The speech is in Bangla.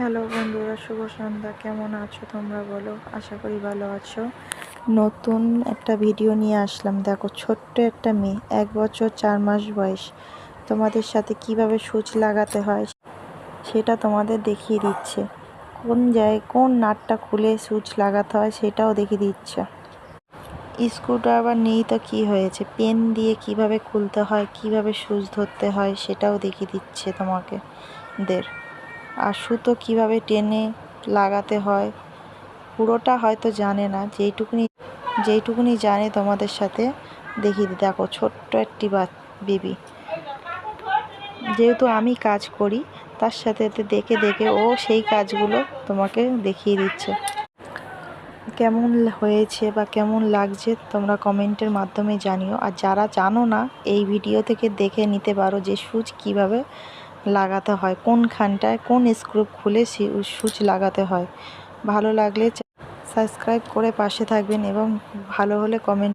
হ্যালো বন্ধুরা, শুভ সন্ধ্যা। কেমন আছো তোমরা বলো? আশা করি ভালো আছো। নতুন একটা ভিডিও নিয়ে আসলাম। দেখো, ছোট্ট একটা মেয়ে, এক বছর চার মাস বয়স। তোমাদের সাথে কীভাবে সুচ লাগাতে হয় সেটা তোমাদের দেখিয়ে দিচ্ছে। কোন জায়গায় কোন নাটটা খুলে সুচ লাগাতে হয় সেটাও দেখিয়ে দিচ্ছে। স্ক্রুড্রাইভার নেই তো কী হয়েছে? পেন দিয়ে কীভাবে খুলতে হয়, কীভাবে সুচ ধরতে হয় সেটাও দেখিয়ে দিচ্ছে তোমাকে দের। আর সুতো কীভাবে টেনে লাগাতে হয়, পুরোটা হয়তো জানে না। যেইটুকুনি যেইটুকুনি জানে তোমাদের সাথে, দেখিয়ে দেখো, ছোট্ট একটি বা, বেবি। যেহেতু আমি কাজ করি, তার সাথে দেখে দেখে ও সেই কাজগুলো তোমাকে দেখিয়ে দিচ্ছে। কেমন হয়েছে বা কেমন লাগছে তোমরা কমেন্টের মাধ্যমে জানিও। আর যারা জানো না, এই ভিডিও থেকে দেখে নিতে পারো যে সুচ কীভাবে লাগাতে হয়। কোনখানটায় কোন স্ক্রুপ খুলে সুচ লাগাতে হয়। ভালো লাগলে সাবস্ক্রাইব করে পাশে থাকবেন এবং ভালো হলে কমেন্ট